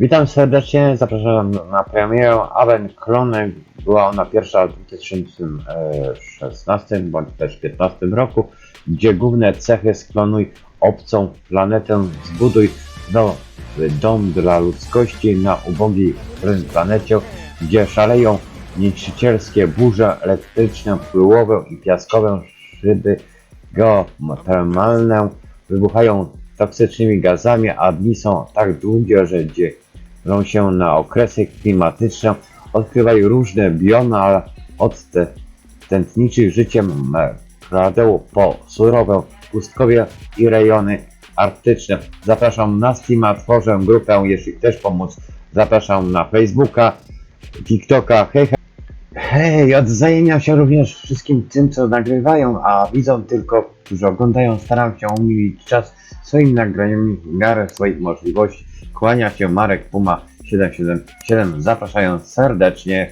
Witam serdecznie, zapraszam na premierę Aven Clone. Była ona pierwsza w 2016 bądź też 2015 roku, gdzie główne cechy sklonuj obcą planetę, zbuduj nowy dom dla ludzkości na ubogiej planecie, gdzie szaleją niszczycielskie burze elektryczne, pyłowe i piaskowe szyby geotermalne, wybuchają toksycznymi gazami, a dni są tak długie, że dzielą się na okresy klimatyczne, odkrywają różne biomy, ale od tętniczych życiem kradeł po surowe pustkowie i rejony arktyczne. Zapraszam na Steama, tworzę grupę, jeśli chcesz pomóc, zapraszam na Facebooka, TikToka, hej. Hej, odzajemniam się również wszystkim tym, co nagrywają, a widzą tylko, którzy oglądają. Staram się umilić czas swoim nagraniem w miarę swoich możliwości. Kłania się Marek Puma 777. Zapraszając serdecznie.